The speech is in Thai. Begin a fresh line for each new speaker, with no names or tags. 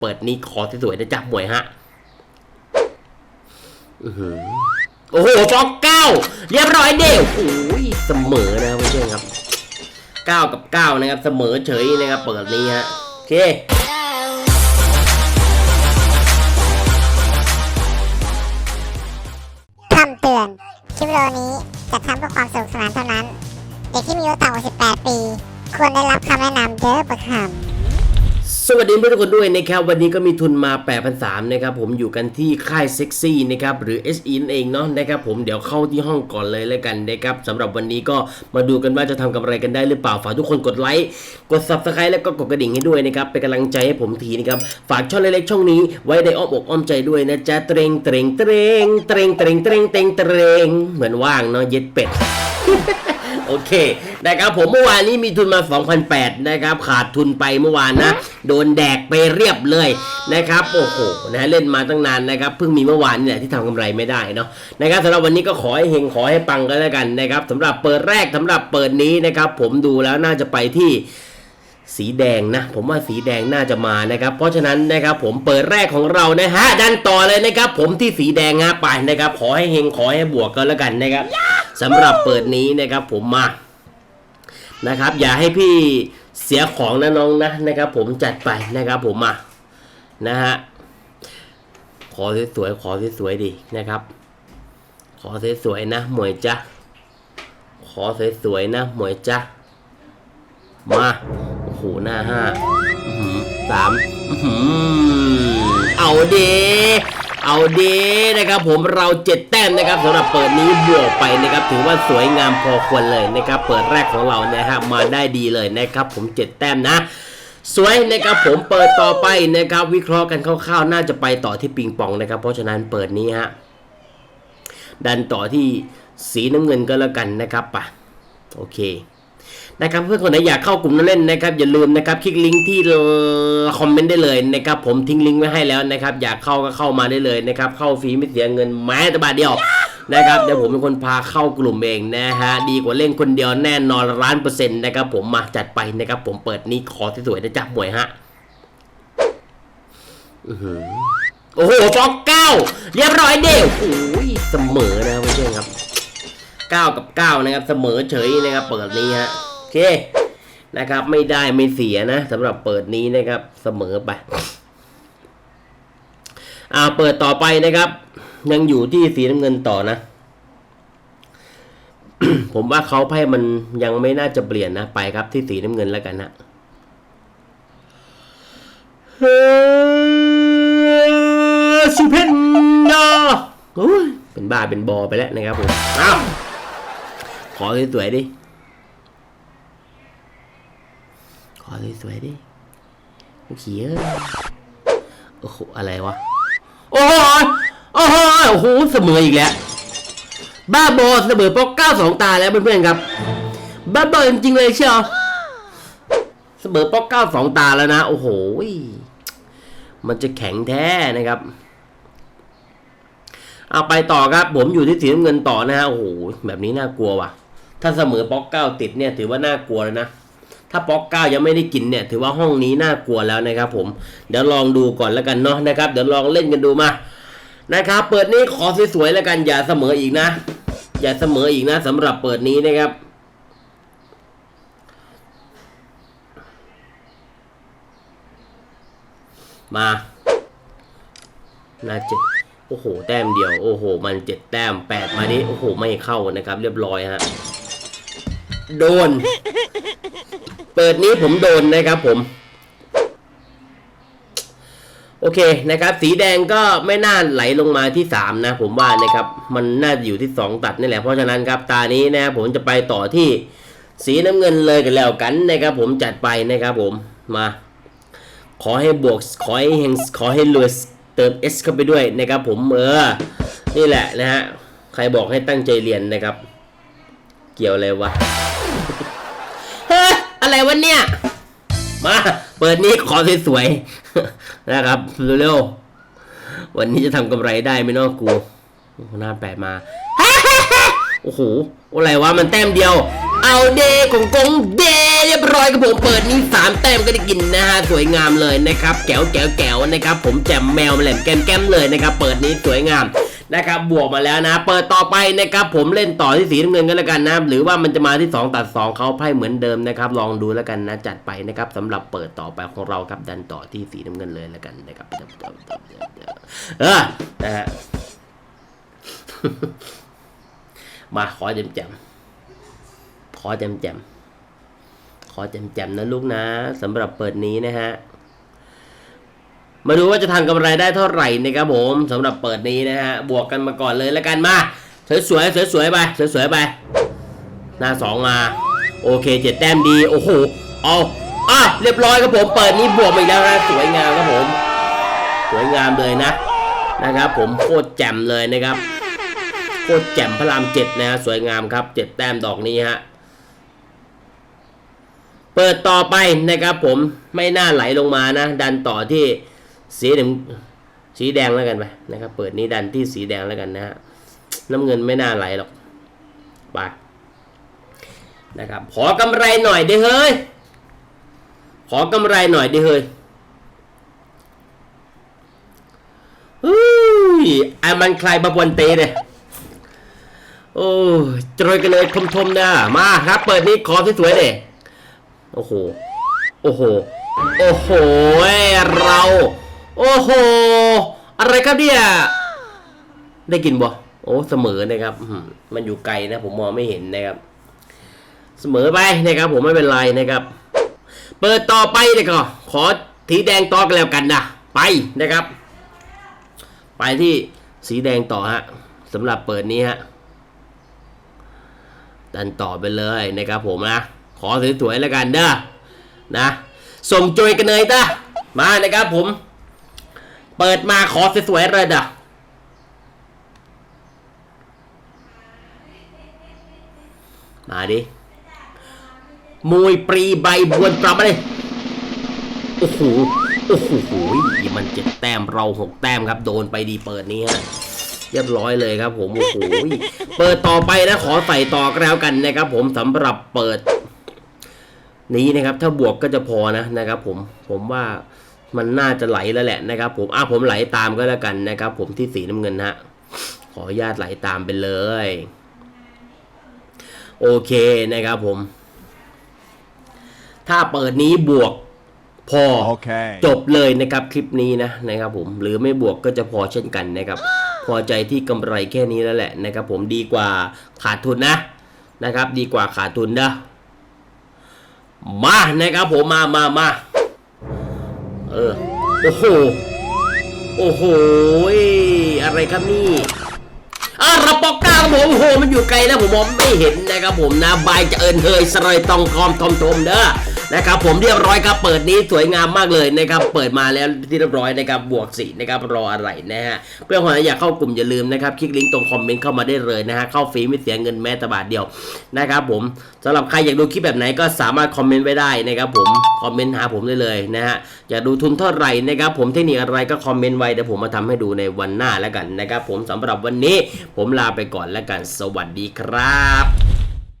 เปิดนี้คอสวยๆนะจ๊ะหมวยฮะอือหือโอ้โหฟอกเก้าเรียบร้อยเดียวโอ้ยเสมอนะไม่ใช่ครับเก้ากับเก้านะครับ เสมอเฉยนะครับ เปิดนี้ฮะโอเค
คำเตือน คลิปวิดีโอนี้จะทำเพื่อความสนุกสนานเท่านั้น เด็กที่มีอายุต่ำกว่า18 ปี ควรได้รับคำแนะนำเด้อประคำ
สวัสดีเพื่อนทุกคนด้วยนะครับวันนี้ก็มีทุนมา8 3 0 0นะครับผมอยู่กันที่ค่ายเซ็กซี่นะครับหรือ SE นั่นเองเนาะนะครับผมเดี๋ยวเข้าที่ห้องก่อนเลยแล้วกันนะครับสำหรับวันนี้ก็มาดูกันว่าจะทำกำไรกันได้หรือเปล่าฝากทุกคนกดไลค์กด Subscribe แล้วก็กดกระดิ่งให้ด้วยนะครับเป็นกำลังใจให้ผมทีนะครับฝากช่องเล็กๆช่องนี้ไว้ในอ้อมอกอ้อมใจด้วยนะจ๊ะเตรงเตรงเตรงเตรงเตรงเตรงเตรงเตรงเหมือนว่างเนาะเย็ดเป็ด โอเคนะครับผมเมื่อวานนี้มีทุนมา 2,008นะครับขาดทุนไปเมื่อวานนะ โดนแดกไปเรียบเลยนะครับโอ้โหนะเล่นมาตั้งนานนะครับเพิ่งมีเมื่อวานนี่แหละที่ทำกำไรไม่ได้เนาะนะครับสำหรับวันนี้ก็ขอให้เฮงขอให้ปังกันแล้วกันนะครับสำหรับเปิดแรกสำหรับเปิดนี้นะครับผมดูแล้วน่าจะไปที่สีแดงนะ ผมว่าสีแดงน่าจะมานะครับ เพราะฉะนั้นนะครับผมเปิดแรกของเรานะฮะดันต่อเลยนะครับ ผมที่สีแดงฮะไปนะครับ ขอให้เฮงขอให้บวกกันแล้วกันนะครับ สำหรับเปิดนี้นะครับผมมานะครับ อย่าให้พี่เสียของนะน้องนะนะครับ ผมจัดไปนะครับผมมานะฮะขอสวยๆขอสวยๆดีนะครับ ขอสวยๆนะหมวยจ้ะขอสวยๆนะหมวยจ้ะมาโอ้โหหน้าห้าอือหือสามอือหือเอาเด เอาดีนะครับผมเราเจ็ดแต้มนะครับสำหรับเปิดนี้บวกไปนะครับถือว่าสวยงามพอควรเลยนะครับเปิดแรกของเรานะฮะมาได้ดีเลยนะครับผมเจ็ดแต้มนะสวยนะครับผมเปิดต่อไปนะครับวิเคราะห์กันคร่าวๆ น่าจะไปต่อที่ปิงปองนะครับ เพราะฉะนั้นเปิดนี้ฮะดันต่อที่สีน้ำเงินก็แล้วกันนะครับป่ะโอเค นะครับเพื่อนคนไหนอยากเข้ากลุ่มนั้นเล่นนะครับอย่าลืมนะครับคลิกลิงก์ที่คอมเมนต์ได้เลยนะครับผมทิ้งลิงก์ไว้ให้แล้วนะครับอยากเข้าก็เข้ามาได้เลยนะครับเข้าฟรีไม่เสียเงินแม้แต่บาทเดียวนะครับเดี๋ยวผมเป็นคนพาเข้ากลุ่มเองนะฮะดีกว่าเล่นคนเดียวแน่นอนล้านเปอร์เซ็นต์นะครับผมมาจัดไปนะครับผมเปิดนี้ขอสวยๆนะจ๊ะหมวยฮะโอ้โหฟอกเก้าเรียบร้อยเดียวโอ้ยเสมอนะไม่ใช่ครับ 9 กับ 9 นะครับ เสมอเฉยนะครับ เปิดนี้ฮะโอเคนะครับ ไม่ได้ไม่เสียนะสำหรับเปิดนี้นะครับเสมอไปอ่าเปิดต่อไปนะครับ ยังอยู่ที่สีน้ำเงินต่อนะ ผมว่าเขาไพ่มันยังไม่น่าจะเปลี่ยนนะ ไปครับที่สีน้ำเงินแล้วกันนะเฮ้ยสุเพนดาโอ้เป็นบ้าเป็นบอไปแล้วนะครับผมอ้าว อสวยๆดิ ขอสวยๆดิโอ้เขียโอ้โห อะไรวะ โอ้โหโอ้โหโอ้โห เสมออีกแล้ว บ้าบอเสมอปอกเก้าสองตาแล้วเพื่อนๆครับ บ้าบอจริงๆเลยเชียว เสมอปอกเก้าสองตาแล้วนะ โอ้โห มันจะแข็งแท้นะครับ เอาไปต่อครับ ผมอยู่ที่สีน้ำเงินต่อนะฮะ โอ้โห แบบนี้น่ากลัวว่ะ ถ้าเสมอป๊อกเก้าติดเนี่ยถือว่าน่ากลัวเลยนะ ถ้าป๊อกเก้ายังไม่ได้กินเนี่ยถือว่าห้องนี้น่ากลัวแล้วนะครับผม เดี๋ยวลองดูก่อนแล้วกันเนาะนะครับ เดี๋ยวลองเล่นกันดูมา นะครับ เปิดนี้ขอสวยๆแล้วกันอย่าเสมออีกนะ อย่าเสมออีกนะสำหรับเปิดนี้นะครับมาน่าเจ็ดโอ้โห แต้มเดียว โอ้โห มันเจ็ดแต้มแปดมาดิโอ้โห ไม่เข้านะครับ เรียบร้อยฮะ โดน เปิดนี้ผมโดนนะครับผม โอเคนะครับ สีแดงก็ไม่น่าไหลลงมาที่สามนะ ผมว่านะครับ มันน่าอยู่ที่สองตัดนี่แหละเพราะฉะนั้นครับตานี้นะผมจะไปต่อที่สีน้ำเงินเลยกันแล้วกันนะครับ ผมจัดไปนะครับผมมา ขอให้บวกขอให้เฮงขอให้รวยเติม S เข้าไปด้วยนะครับผมเออ นี่แหละนะฮะ ใครบอกให้ตั้งใจเรียนนะครับ เกี่ยวอะไรวะ อะไรวะเนี่ย มา เปิดนี้ขอสวยๆนะครับเร็วๆวันนี้จะทำกำไรได้ไหมนาะกูโอ้โหน้าแปดมาโอ้โหอะไรวะมันแต้มเดียว เอาเดของกงเด บบร้อยครับผมเปิดนี้สามแต้มก็ได้กินนะฮะสวยงามเลยนะครับแก้วแก้วแก้วนะครับผมแจมแมวแหลมแก้มแก้มเลยนะครับเปิดนี้สวยงามนะครับบวกมาแล้วนะ เปิดต่อไปนะครับผมเล่นต่อที่สีน้ำเงินกันแล้วกันนะหรือว่ามันจะมาที่ 2 ตัด 2เขาไพ่เหมือนเดิมนะครับลองดูแล้วกันนะจัดไปนะครับสำหรับเปิดต่อไปของเราครับดันต่อที่สีน้ำเงินเลยแล้วกันนะครับเออนะฮะมาขอแจมแจมขอแจมแจม ขอแจมๆนะลูกนะสำหรับเปิดนี้นะฮะมาดูว่าจะทำกำไรได้เท่าไหร่นะครับผมสำหรับเปิดนี้นะฮะบวกกันมาก่อนเลยแล้วกันมาสวยๆสวยๆไปสวยๆไปหน้าสองมาโอเคเจ็ดแต้มดีโอ้โหเอาอะเรียบร้อยครับผมเปิดนี้บวกอีกแล้วนะสวยงามครับผม สวยงามเลยนะนะครับ ผมโคตรแจ่มเลยนะครับโคตรแจ่มพระรามเจ็ดนะฮะสวยงามครับเจ็ดแต้มดอกนี้ฮะ ปิดต่อไปนะครับผมไม่น่าไหลลงมานะ ดันต่อที่สีเหลืองสีแดงแล้วกันไปนะครับ เปิดนี้ดันที่สีแดงแล้วกันนะฮะน้ำเงินไม่น่าไหลหรอกไปนะครับขอกำไรหน่อยดิเฮ้ยขอกำไรหน่อยดิเฮ้ยเฮ้ยไอ้มันใครมาบนเตเนี่ยโอ้ยจรอยกันเลยทมๆนะมาครับ เปิดนี้ขอสวยๆเลย โอ้โห โอ้โห โอ้โห เรา โอ้โห อะไรครับเนี่ย ได้กินบ่ โอ้เสมอนะครับมมันอยู่ไกลนะ ผมมองไม่เห็นนะครับ เสมอไปนะครับ ผมไม่เป็นไรนะครับ เปิดต่อไปเลยก็ขอสีแดงต่อกันแล้วกันนะไปนะครับ ไปที่สีแดงต่อฮะสำหรับเปิดนี้ฮะดันต่อไปเลยนะครับผมนะ ขอสวยๆแล้วกันเด้อนะ ส่งจอยกันเลยจ้ะมานะครับผม เปิดมาขอสวยๆเลยเด้อมาดิมวยปรีใบบวนปรับมาเลยโอ้โห โอ้โห มันเจ็ดแต้มเราหกแต้มครับ โดนไปดีเปิดนี้ฮะ เรียบร้อยเลยครับผม โอ้โห เปิดต่อไปนะ ขอใส่ต่อก็แล้วกันนะครับผมสำหรับเปิด นี้นะครับถ้าบวกก็จะพอนะนะครับผมผมว่ามันน่าจะไหลแล้วแหละนะครับผมอะผมไหลตามก็แล้วกันนะครับผมที่สีน้ำเงินฮะขออนุญาตไหลตามไปเลย โอเคนะครับผม ถ้าเปิดนี้บวกพอ
Okay.
จบเลยนะครับคลิปนี้นะนะครับผมหรือไม่บวกก็จะพอเช่นกันนะครับ พอใจที่กำไรแค่นี้แล้วแหละนะครับผมดีกว่าขาดทุนนะนะครับ ดีกว่าขาดทุนนะ มานะครับผมมามามาเออ โอ้โห โอ้โห อะไรครับนี่อะรับปอกกาครับผมโอ้โห มันอยู่ไกลแล้วผมมองไม่เห็นนะครับผมนะ บายจะเอินเฮยสรอยตองคอมทอมทมเด้อ นะครับผมเรียบร้อยครับเปิดนี้สวยงามมากเลยนะครับเปิดมาแล้วที่เรียบร้อยนะครับบวกสีนะครับรออะไรนะฮะเพื่อนคนไหนอยากเข้ากลุ่มอย่าลืมนะครับคลิกลิงก์ตรงคอมเมนต์เข้ามาได้เลยนะฮะเข้าฟรีไม่เสียเงินแม้แต่บาทเดียวนะครับผมสำหรับใครอยากดูคลิปแบบไหนก็สามารถคอมเมนต์ไว้ได้นะครับผมคอมเมนต์หาผมได้เลยนะฮะอยากดูทุนเท่าไหร่นะครับผมเทคนิคอะไรก็คอมเมนต์ไว้เดี๋ยวผมมาทำให้ดูในวันหน้าแล้วกันนะครับผมสำหรับวันนี้ผมลาไปก่อนแล้วกัน สวัสดีครับ